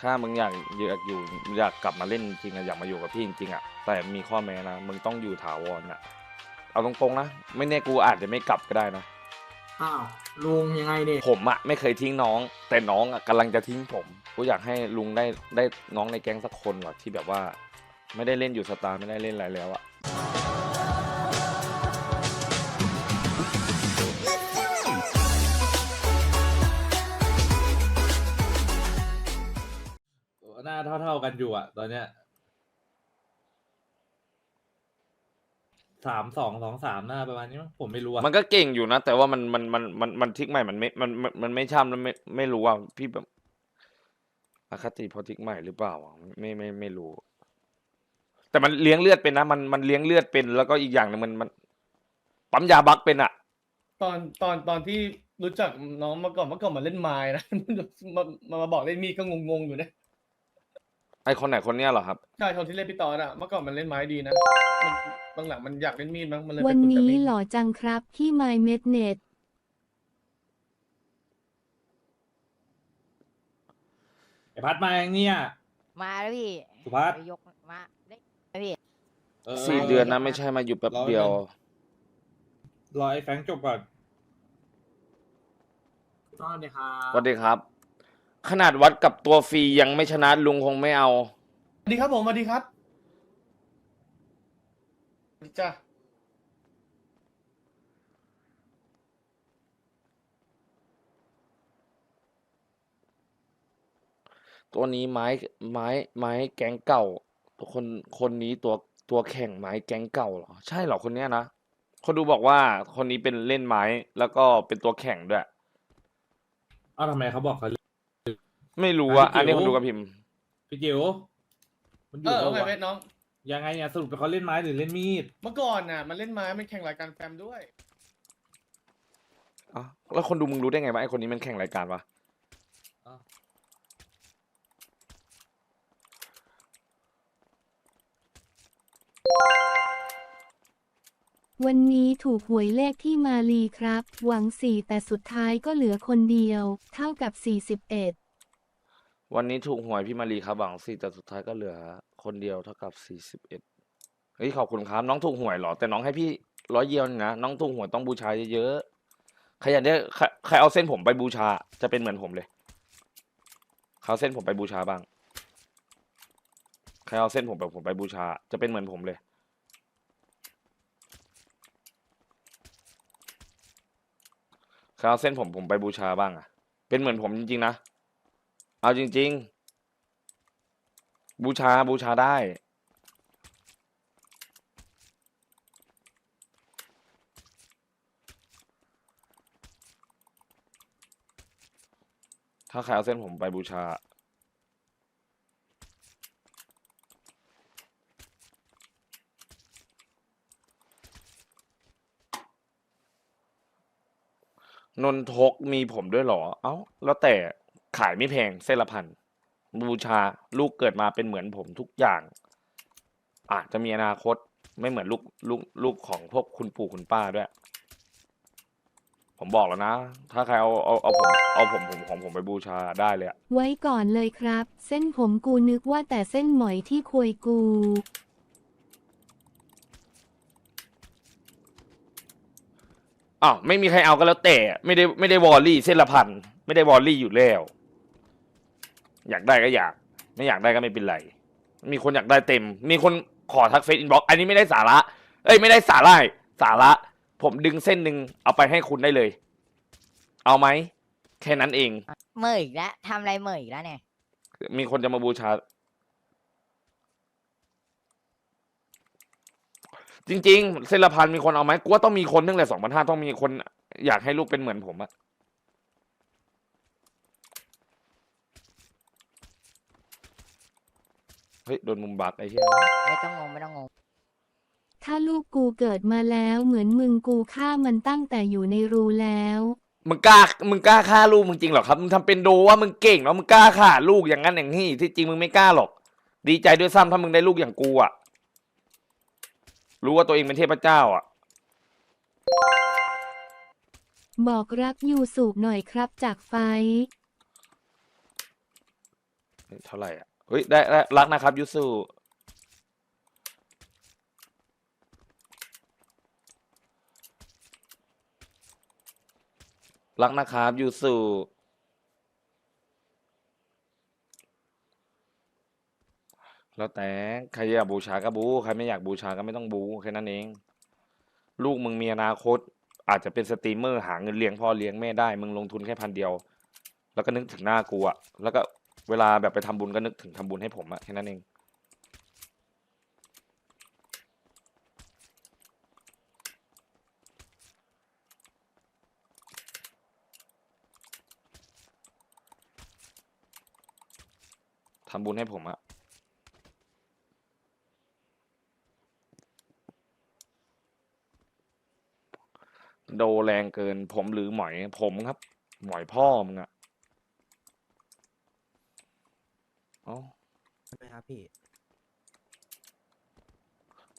ถ้ามึงอยากอยากอยู่อยากกลับมาเล่นจริงอะอยากมาอยู่กับพี่จริงๆอะแต่มีข้อแม้นะมึงต้องอยู่ถาวรอะเอาตรงๆนะไม่แน่กูอาจจะไม่กลับก็ได้นะอ้าวลุงยังไงเนี่ยผมอะไม่เคยทิ้งน้อง แต่น้องอะกำลังจะทิ้งผมกูอยากให้ลุงได้ได้น้องในแก๊งสักคนว่ะที่แบบว่า ไม่ได้เล่นอยู่สตาร์ไม่ได้เล่นอะไรแล้วอะ เท่า ๆกันอยู่อะตอนเนี้ยสามสองสองสามหน้าประมาณนี้มั้งผมไม่รู้อะมันก็เก่งอยู่นะ แต่ว่ามันมันมันมันมันทิกใหม่มันไม่มันมันมันไม่ช่ำแล้วไม่ไม่รู้ว่าพี่แบบอคติเพอทิกใหม่หรือเปล่าอะไม่ไม่ไม่รู้ แต่มันเลี้ยงเลือดเป็นนะมันมันเลี้ยงเลือดเป็นแล้วก็อีกอย่างหนึงมันมันปั๊มยาบักเป็นอะ ตอนตอนตอนที่รู้จักน้องมาก่อนเมื่อก่อนมาเล่นไม้นะ มามามาบอกเล่นมีดก็งงๆอยู่นะ ไอคนไหนคนเนี้ยเหรอครับใช่ตอนที่เล่นพี่ตอนอะเมื่อก่อนมันเล่นไม้ดีนะมันหลังๆมันอยากเล่นมีดมั้งมันเลยไปวันฝึกกับนี้มีดหล่อจังครับที่ My m e d n e t ไอพัดมาอย่างเนี้ยมาแล้วพี่สุภัสไปยกมาได้พี่เออสี่เดือนนะไม่ใช่มาอยู่แป๊บเดียว รอไอ้แฟรงค์จบก่อนต้อนเลยครับ สวัสดีครับ ขนาดวัดกับตัวฟรียังไม่ชนะลุงคงไม่เอา สวัสดีครับผมสวัสดีครับสวัสดีจ้าตัวนี้ไม้ไม้ไม้แก๊งเก่าคนคนนี้ตัวตัวแข่งไม้แก๊งเก่าเหรอ ใช่เหรอคนเนี้ยนะคนดูบอกว่าคนนี้เป็นเล่นไม้แล้วก็เป็นตัวแข่งด้วย เอ้าทำไมเขาบอกเขา ไม่รู้อะไอ้อันนี้จิ๋วคนดูกับพิมพ์ พี่จิ๋วมันอเอยู่อปะว่าไงวะเวทน้อง ยังไงเนี่ยสรุปเป็นเขาเล่นไม้หรือเล่นมีดเมื่อก่อนน่ะมันเล่นไม้มันแข่งรายการแฟมด้วย อ๋อแล้วคนดูมึงรู้ได้ไงว่าไอคนนี้มันแข่งรายการวะอ้าววันนี้ถูกหวยเลขที่มาลีครับ หวังสี่แต่สุดท้ายก็เหลือคนเดียว เท่ากับ 41 วันนี้ถูกหวยพี่มารีครับหวังสี่แต่สุดท้ายก็เหลือ คนเดียวเท่ากับสี่สิบเอ็ดเฮ้ยขอบคุณครับ น้องถูกหวยเหรอ แต่น้องให้พี่ร้อยเยียวนะน้องถูกหวยต้องบูชาเยอะๆใครอยากได้ใครใครเอาเส้นผมไปบูชา จะเป็นเหมือนผมเลยเขาเส้นผมไปบูชาบ้างใครเอาเส้นผมไปผมไปบูชา จะเป็นเหมือนผมเลย ใครเอาเส้นผมผมไปบูชาบ้างอะเป็นเหมือนผมจริงๆนะ เอาจริง ๆ บูชาบูชาได้ ถ้าใครเอาเส้นผมไปบูชา นนทกมีผมด้วยเหรอ เอ้า แล้วแต่ ขายไม่แพงเส้นละพันบูชาลูกเกิดมาเป็นเหมือนผมทุกอย่าง อาจจะมีอนาคตไม่เหมือนลูกลูกลูกของพวกคุณปู่คุณป้าด้วย ผมบอกแล้วนะ ถ้าใครเอาเอาเอาผมเอาผมผมของผมไปบูชาได้เลยอะไว้ก่อนเลยครับ เส้นผมกูนึกว่าแต่เส้นหมอยที่ควยกู อ้าวไม่มีใครเอาก็แล้วแต่ ไม่ได้ไม่ได้วอลลี่เส้นละพันไม่ได้วอลลี่อยู่แล้ว อยากได้ก็อยาก ไม่อยากได้ก็ไม่เป็นไร มีคนอยากได้เต็ม มีคนขอทักเฟซอินบ็อกอันนี้ไม่ได้สาระ เอ้ยไม่ได้สาระสาระ ผมดึงเส้นหนึ่งเอาไปให้คุณได้เลย เอาไหมแค่นั้นเอง เหมื่ออีกแล้วทำอะไรเหมื่ออีกแล้วเนี่ย มีคนจะมาบูชา จริง ๆ เส้นละพันมีคนเอาไหมกูว่าต้องมีคนตั้งแต่สองพันห้าต้องมีคน อยากให้ลูกเป็นเหมือนผมอะ เฮ้ยโดนมุมบักไอ้เหี้ยไม่ต้องงงไม่ต้องงง ถ้าลูกกูเกิดมาแล้วเหมือนมึงกูฆ่ามันตั้งแต่อยู่ในรูแล้ว มึงกล้ามึงกล้าฆ่าลูกมึงจริงเหรอครับมึงทำเป็นโดว่ามึงเก่งแล้วมึงกล้าฆ่าลูกอย่างนั้นอย่างนี้ที่จริงมึงไม่กล้าหรอก ดีใจด้วยซ้ำถ้ามึงได้ลูกอย่างกูอะรู้ว่าตัวเองเป็นเทพเจ้าอะบอกรักยูสูบหน่อยครับจากไฟท์เฮ้ยเท่าไหร่อะ เฮ้ยได้ได้รักนะครับยูสุรักนะครับยูสุแล้วแต่ใครอยากบูชาก็บู ใครไม่อยากบูชาก็ไม่ต้องบูแค่นั้นเอง ลูกมึงมีอนาคต อาจจะเป็นสตรีมเมอร์หาเงินเลี้ยงพ่อเลี้ยงแม่ได้ มึงลงทุนแค่พันเดียว แล้วก็นึกถึงหน้ากูอะแล้วก็ เวลาแบบไปทำบุญก็นึกถึงทำบุญให้ผมอะแค่นั้นเอง ทำบุญให้ผมอะโดแรงเกินผมหรือหมอยผมครับ หมอยพ่อมึงอะเอ้าใช่ไหมครับพี่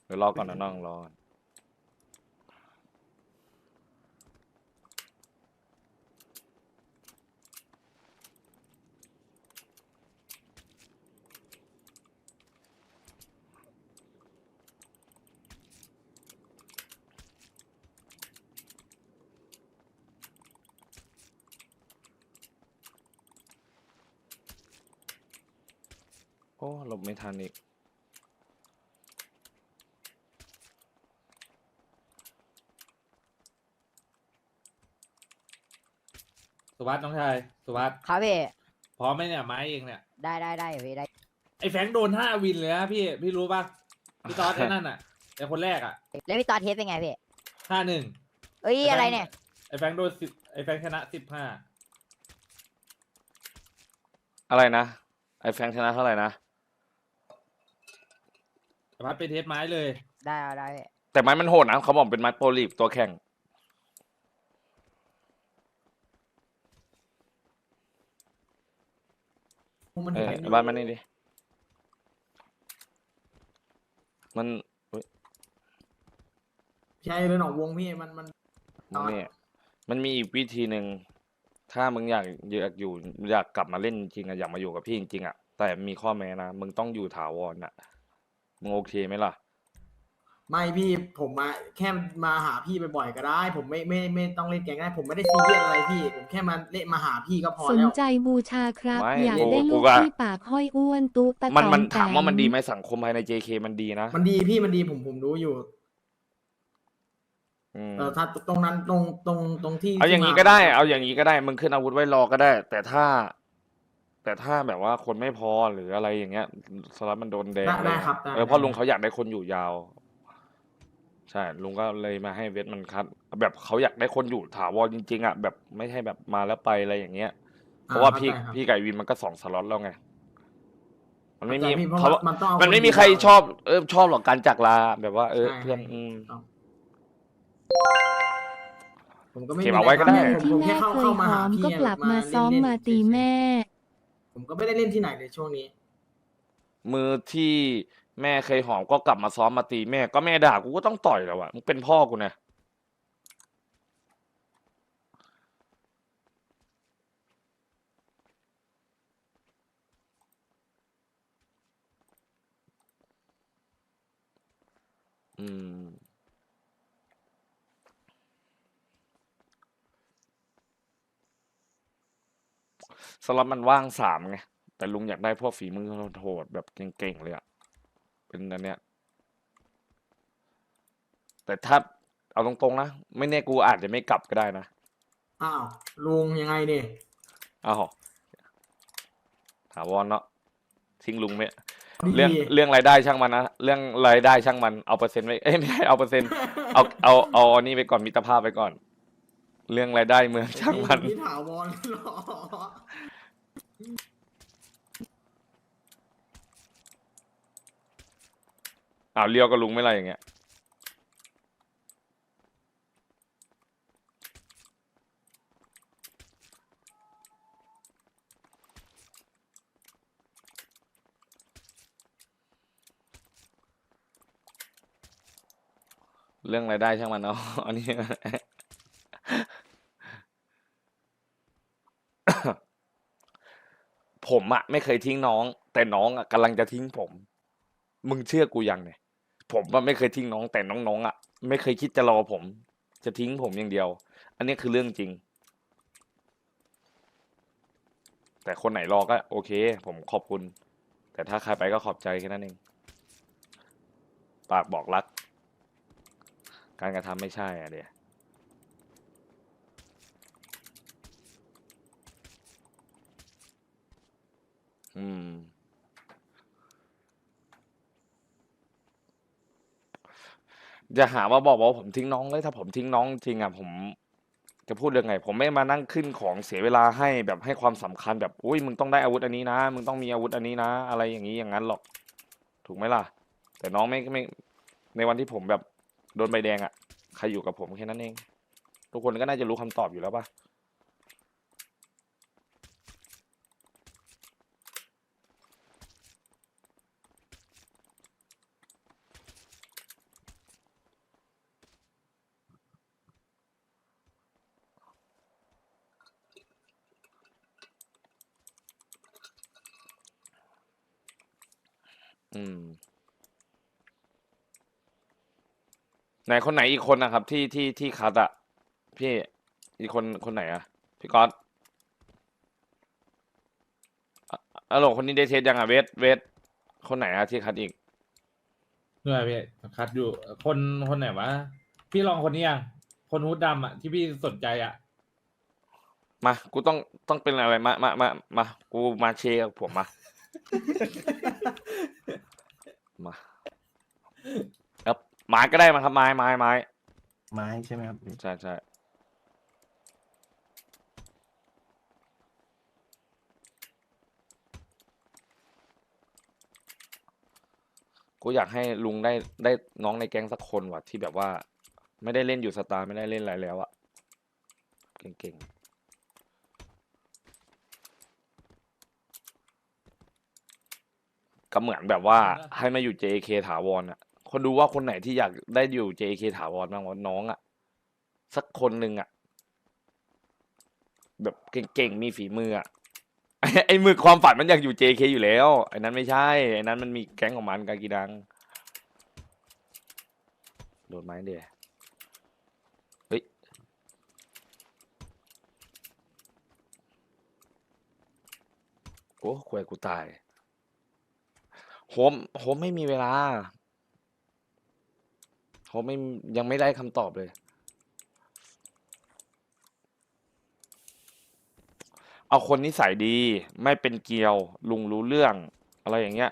เดี๋ยวรอก่อนนะน้องรอก่อน อ้หลบไม่ทันอีก สุวัสด์น้องชายสุวัสด์ครับพี่พร้อมไหมเนี่ยไม้เองเนี่ยได้ได้ได้พี่ได้ไอ้แฟรงค์โดนห้าวินเลยนะพี่พี่รู้ปะพี่ตอสไอ้นั่นอะแต่คนแรกอะแล้วพี่ตอนเทสเป็นไงพี่ห้าหนึ่งเอ้ยอะไรเนี่ยไอ้แฟรงค์โดนสิบไอ้แฟรงค์ชนะสิบห้าอะไรนะ ไอ้แฟรงค์ชนะเท่าไหร่นะ สวัสด์ไปเทสไม้เลย ได้ได้ได้พี่แต่ไม้มันโหดนะเขาบอกเป็นไม้โปรลีฟตัวแข่ง มันเออเห็นไอ้บ้านมันนี่ดิ มันอุ๊ยใช่เลยหนองวงพี่มันมันมึงเนี่ยมันมีอีกวิธีหนึ่ง ถ้ามึงอยากอยากอยู่อยากกลับมาเล่นจริงอะอยากมาอยู่กับพี่จริงๆอะแต่มีข้อแม้นะ มึงต้องอยู่ถาวรอะ มึงโอเคไหมล่ะ ไม่พี่ผมมาแค่มาหาพี่บ่อยๆก็ได้ ผมไม่ไม่ไม่ต้องเล่นแกงได้ ผมไม่ได้ซีเรียสอะไรพี่ ผมแค่มาเล่นมาหาพี่ก็พอสนแล้ว ใจบูชาครับ ไม่อยากกูได้กูลูกก็ที่ปากห้อยอ้วนตุ๊ตะมันตอมันแตถามว่ามันดีไหมสังคมภายใน JK มันดีนะมันดีพี่มันดีผมผมรู้อยู่ อืมเออถ้าตรงนั้นตรงตรงตรงที่เอาอย่างนี้นี้ก็ได้ เอาอย่างนี้ก็ได้มึงขึ้นอาวุธไว้รอก็ได้ แต่ถ้า แต่ถ้าแบบว่าคนไม่พอหรืออะไรอย่างเงี้ยสลับมันโดนแดงได้อะไรได้เงี้ยครับได้เออเพราะได้ลุงเขาอยากได้คนอยู่ยาว ใช่ ลุงก็เลยมาให้เวทมันคัดแบบเขาอยากได้คนอยู่ถาวรจริงๆอะแบบไม่ใช่แบบมาแล้วไปอะไรอย่างเงี้ย เพราะว่าพี่อ่เข้ใจครับ พี่ไก่วินมันก็สองสล็อตแล้วไง มันไม่มีเข้าใจพี่เพราะเขาว่ามันต้องเอามันไม่คนมีอยู่ใครยาวชอบเออชอบหรอกการจากลา แบบว่า เออใช่เพื่อนใช่อืมผมก็ไม่เก็บมีเอาไว้ก็ได้อะรที่ผมแม่แค่เข้าเคยเข้าหมาอหามพี่ก็กลับมาซ้อมเล่นๆมาตีเฉยๆแม่ ผมก็ไม่ได้เล่นที่ไหนในช่วงนี้ มือที่แม่เคยหอมก็กลับมาซ้อมมาตีแม่ก็แม่ด่ากูก็ต้องต่อยแล้วอะมึงเป็นพ่อกูนะอืม สล็อตมันว่างสามไง แต่ลุงอยากได้พวกฝีมือโหดๆแบบเก่งๆเลยอะเป็นอันเนี้ย แต่ถ้าเอาตรงๆนะ ไม่แน่กูอาจจะไม่กลับก็ได้นะ อ้าวลุงยังไงเนี่ยอ้าวถาวรเนาะทิ้งลุงไม่ดีเรื่องเรื่องรายได้ช่างมันนะเรื่องรายได้ช่างมันเอาเปอร์เซ็นต์ไว้เอ้ยไม่ใช่เอาเปอร์เซ็นต์เอาเอาเอาอันนี้ไปก่อนมิตรภาพไปก่อน เรื่องรายได้เมืองช่างมันพี่ถาวรเหรอ อ้าวเลี้ยวกับลุงไม่ไรอย่างเงี้ย เรื่องรายได้ช่างมันเอาอันนี้ ผมอะไม่เคยทิ้งน้อง แต่น้องอะกำลังจะทิ้งผม มึงเชื่อกูยังเนี่ย ผมอะไม่เคยทิ้งน้อง แต่น้องๆอะไม่เคยคิดจะรอผม จะทิ้งผมอย่างเดียว อันนี้คือเรื่องจริง แต่คนไหนรอก็โอเค ผมขอบคุณ แต่ถ้าใครไปก็ขอบใจแค่นั้นเองปากบอกรัก การกระทำไม่ใช่อะเดีย อืมจะหาว่าบอกว่าผมทิ้งน้องเลย ถ้าผมทิ้งน้องจริงอะผม จะพูดยังไง ผมไม่มานั่งขึ้นของเสียเวลาให้แบบให้ความสำคัญแบบอุ้ยมึงต้องได้อาวุธอันนี้นะมึงต้องมีอาวุธอันนี้นะ อะไรอย่างนี้อย่างนั้นหรอก ถูกไหมล่ะ แต่น้องไม่ไม่ ในวันที่ผมแบบโดนใบแดงอะใครอยู่กับผมแค่นั้นเอง ทุกคนก็น่าจะรู้คำตอบอยู่แล้วปะ อืม ไหนคนไหนอีกคนนะครับ ที่ที่ที่คัดอะพี่อีกคนคนไหนอะพี่ก๊อตอะอะโหลคนนี้ได้เทสยังอะเวทเวทคนไหนอะที่คัดอีกด้วยพี่คัดอยู่ คนคนไหนวะพี่ลองคนนี้ยังคนฮูดดำอะที่พี่สนใจอะมากูต้องต้องเป็นอะไรมามามามากูมาเชกับผมมา มาครับ ไม้ก็ได้มาครับไม้ไม้ไม้ไม้ใช่ไหมครับใช่ใช่กูอยากให้ลุงได้ได้น้องในแก๊งสักคนว่ะที่แบบว่า ไม่ได้เล่นอยู่สตาร์ไม่ได้เล่นอะไรแล้วอะเก่งๆก็เหมือนแบบว่าให้มาอยู่ JK ถาวรอะ คนดูว่าคนไหนที่อยากได้อยู่ JK ถาวรบ้างวะน้องอะสักคนหนึ่งอะแบบเก่งๆมีฝีมืออะไอ้มือความฝันมันอยากอยู่ JK อยู่แล้วไอ้นั้นไม่ใช่ไอ้นั้นมันมีแก๊งของมันกากีดังโดนไม้เดียเฮ้ยโอ้ควยกูตายโฮมโฮมไม่มีเวลา โฮมไม่ยังไม่ได้คำตอบเลย เอาคนนิสัยดีไม่เป็นเกลียว ลุงรู้เรื่อง อะไรอย่างเงี้ย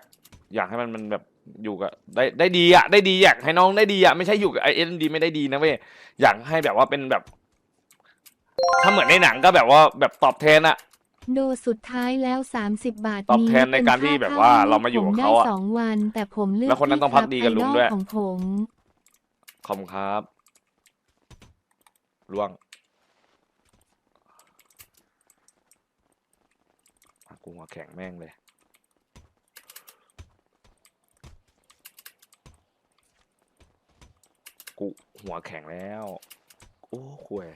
อยากให้มันมันแบบอยู่กับได้ได้ดีอะได้ดีอยากให้น้องได้ดีอะไม่ใช่อยู่กับไอเอ็นดีไม่ได้ดีนะเว้ยอยากให้แบบว่าเป็นแบบ ถ้าเหมือนในหนังก็แบบว่าแบบตอบแทนอะโดสุดท้ายแล้ว 30 บาทตอบแทนในการที่แบบว่าเรามาอยู่กับเขาอะผมได้สองวัน แต่ผมเลือกแล้วคนนั้นต้องพักดีกับลุงด้วยไออของผมข อบคุณครับล่วงกูหัวแข็งแม่งเลยกูหัวแข็งแล้ว โอ้คุย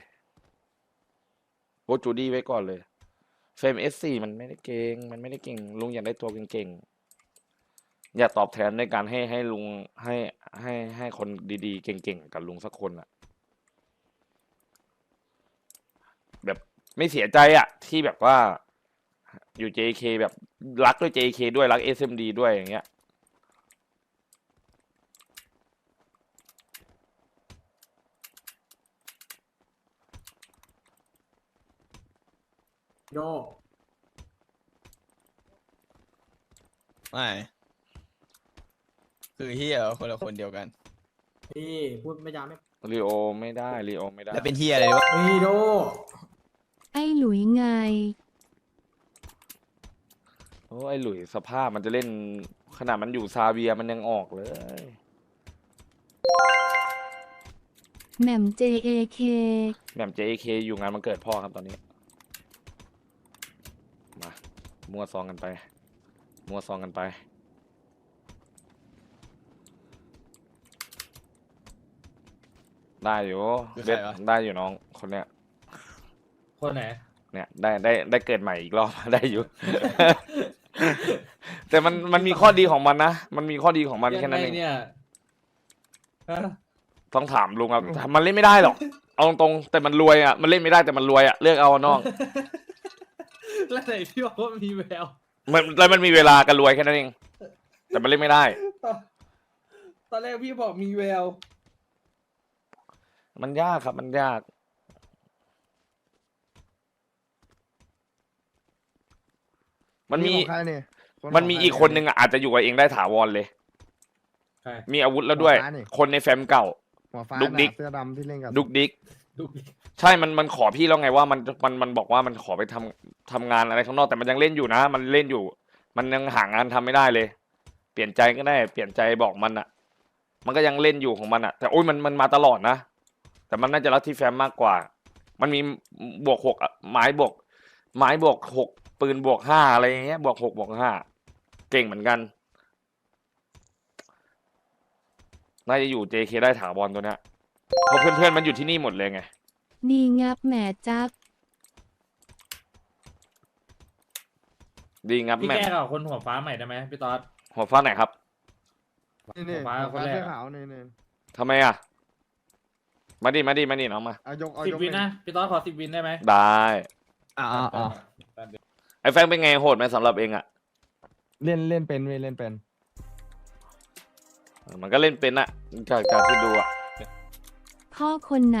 โบจูดี้ไว้ก่อนเลย เฟรมเอสสี่มันไม่ได้เก่ง มันไม่ได้เก่ง ลุงอยากได้ตัวเก่งๆ อยากตอบแทนด้วยการให้ให้ลุงให้ให้ให้คนดีๆ เก่งๆ กับลุงสักคนอะแบบไม่เสียใจอะที่แบบว่าอยู่ JK แบบรักด้วย JK ด้วยรัก SMD ด้วยอย่างเงี้ยโยไม่ คือเฮียคนละคนเดียวกันพี่พูดไม่จาไม่รีโอไม่ได้รีโอไม่ได้แล้วเป็นเฮียอะไรวะเฮ้ยโดไอ้หลุยไง โอ้ไอหลุยสภาพมันจะเล่นขนาดมันอยู่ซาเวียมันยังออกเลยแหม่ม JAK แหม่ม JK อยู่งานมันเกิดพ่อครับตอนนี้ มา มัวซองกันไป มัวซองกันไป ได้อยู่คือเบใครสวะ ได้อยู่น้องคนเนี้ยคนไหน เนี่ยได้ได้ได้เกิดใหม่อีกรอบ ได้อยู่ แต่มันมันมีข้อดีของมันนะมันมีข้อดีของมันยัแค่งนั้นไงเองเนี่ยฮะต้องถามลุงครับ มันเล่นไม่ได้หรอก เอาตรงๆแต่มันรวยอะ มันเล่นไม่ได้แต่มันรวยอะ เลือกเอาน้อง แล้วไหนพี่บอกว่ามีแวว มันแล้วมันมีเวลากันรวยแค่นั้นเอง แต่มันเล่นไม่ได้ ตอนตอนแรกพี่บอกมีแวว มันยากครับมันยากมันมี ของใครเนี่ยคมันมีขงใรอีกคนนึงอะอาจจะอยู่กับเองได้ถาวรเลย ใช่มีอาวุธแล้วด้วยหัวฟ้านี่คนในแฟ้มเก่า หัวฟ้าดุกดิก น่ะเสื้อดำที่เล่นกับดุกดิก ดูใช่มันมันขอพี่แล้วไงว่ามันมันมันบอกว่ามันขอไปทำทำงานอะไรข้างนอกแต่มันยังเล่นอยู่นะ มันเล่นอยู่ มันยังหางานทำไม่ได้เลย เปลี่ยนใจก็ได้ เปลี่ยนใจบอกมันอะมันก็ยังเล่นอยู่ของมันอะแต่โอ้ยมันมันมาตลอดนะ แต่มันน่าจะรักที่แฟ้มมากกว่า มันมีบวกหกอะไม้บวกไม้บวกหกปืนบวกห้าอะไรอย่างเงี้ยบวกหกบวกห้าเก่งเหมือนกัน น่าจะอยู่ JK ได้ถาวรตัวเนี้ยเพราะเพื่อนๆมันอยู่ที่นี่หมดเลยไงดีงับแหมจักดีงับพี่แม่แก้กับคนหัวฟ้าใหม่ได้ไหมพี่ต๊อดหัวฟ้าไหนครับ นี่นี่หัวฟ้าหัวฟ้าคนแรกเสื้อขาวนี่นี่ทำไมอะ มาดิมาดิมาดิน้องมา เอายกเอาสิบยกวินเลยนะพี่ต๊อดขอสิบวินได้ไหมได้อ่าอ่าอ่าไอ้แฟงเป็นไงโหดไหมสำหรับเองอะเล่นเล่นเป็นเว้ยเล่นเป็นเออมันก็เล่นเป็นอะจากจากที่ดูอะพ่อคนไหน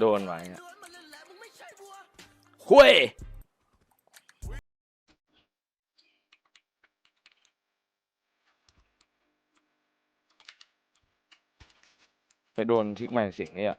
โดนไว้อะคุยไปโดนทิกใหม่เสียงเนี่ย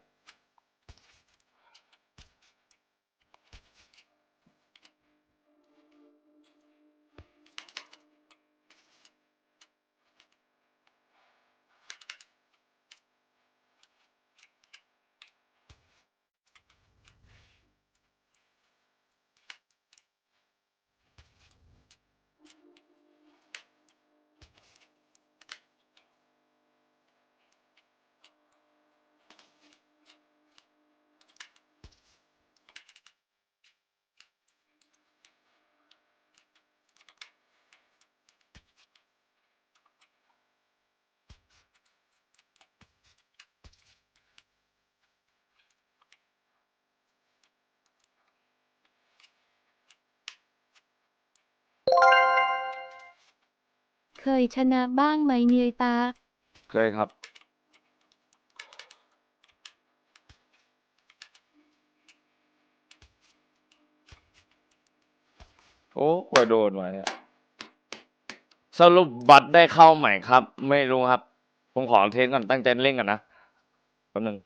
เคยชนะบ้างไหมเนยตา เคยครับ โอ้กว่าโดนไว้อะสรุปบัตรได้เข้าใหม่ครับ ไม่รู้ครับ ผมขอเทสก่อนตั้งใจเล่นกันนะแป๊บนึง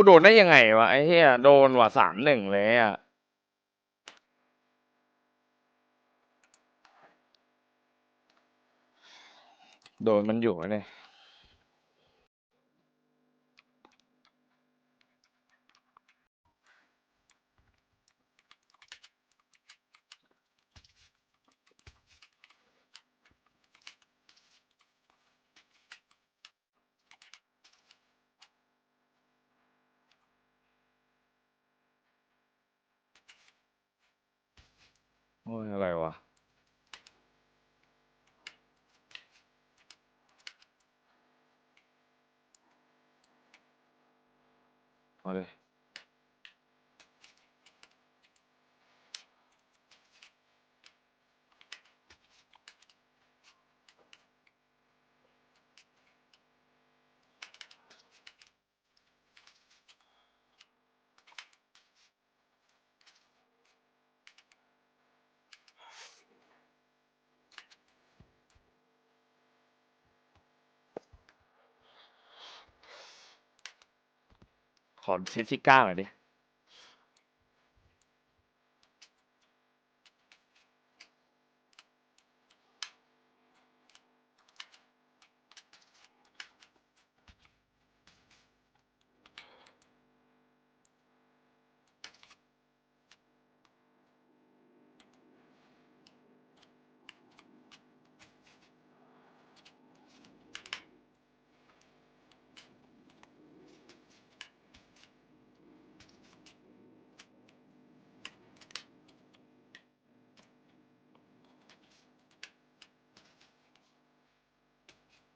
กูโดนได้ยังไงวะไอ้เหี้ยโดนว่ะสามหนึ่งเลยอะโดนมันอยู่อะเนี่ย ขอเซตที่เก้าหน่อยดิ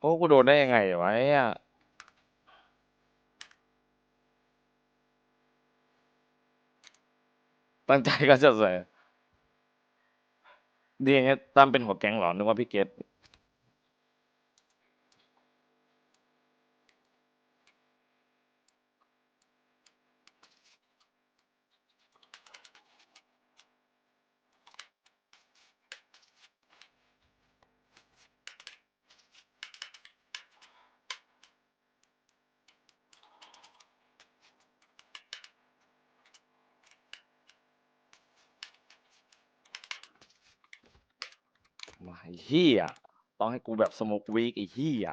โอ้กูโดนได้ยังไงวะไอ้เนี่ยตั้งใจก็จะใส่ดีอย่างเงี้ยตั้มเป็นหัวแก๊งเหรอนึกว่าพี่เกต ไอ้เหี้ยต้องให้กูแบบสโมกวีกไอ้เหี้ย